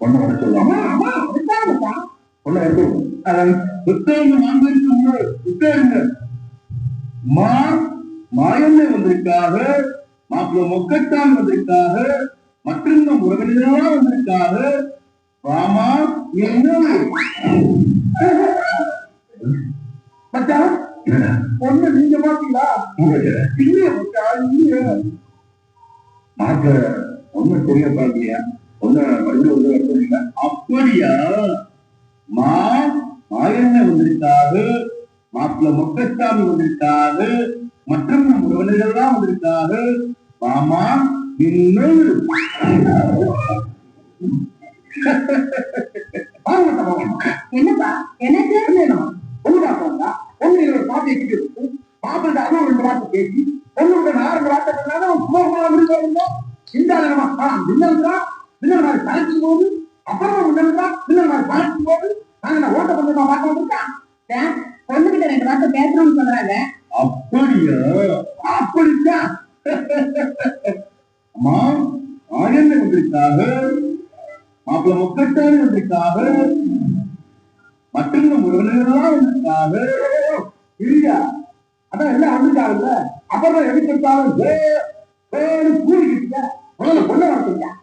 பொண்ணு வர சொல்லலாம் பொண்ணு எடுத்து புத்தகம் வாங்கிருக்கீங்க புத்தகங்க மா மாயம்மை வந்திருக்காக மாப்பிள்ள மொக்கத்தான் வந்திருக்காக மற்றும் நம் உறவினர்களா வந்திருக்காக ராமா என்ன பொண்ணு நீங்க பாத்தீங்களா இல்லையே. மச்சான் இல்லையே மாப்பிள்ள ஒண்ணு தெரிய பாக்கலையா ஒண்ணு அப்படியா? மா மாயண்ண வந்திருக்காக மாப்பிள்ள முக்கசாமி வந்திருக்காக மற்றும் நம் உறவினர்கள் தான் வந்திருக்காக மாமா இன்னும் என்னப்பா? எனக்கு பொண்ணு பார்த்தா பொண்ணு ஒரு பாட்டியை கிட்டு மாப்பிள்ள ரெண்டு வார்த்தை பேசி பொண்ணுடைய நான் ரெண்டு வார்த்தை முடிவு பணம் மின்னல்றா மின்னல் மாதிரி கலக்கும் போது அப்புறமா மின்னல்றா மின்னல் மாதிரி கலக்கும் போது நாங்க நான் ஓட்ட பண்ணி நான் பார்க்க வந்திருக்கேன் பொண்ணுகிட்ட ரெண்டு வார்த்தை பேசணும்னு சொல்றாங்க. அப்படியா? அப்படித்தான் அம்மா ஆயண்ண வந்திருக்காக. மாப்பிள்ள முக்கட்டாரி வந்திருக்காக. நம்ம உறவினர்கள்லாம் வந்திருக்காக. இல்லையா அதான் எல்லாம் வந்திருக்காங்கல்ல அப்புறம் எதுக்கு எடுத்தாலும் கூறிக்கிட்டு Banyak.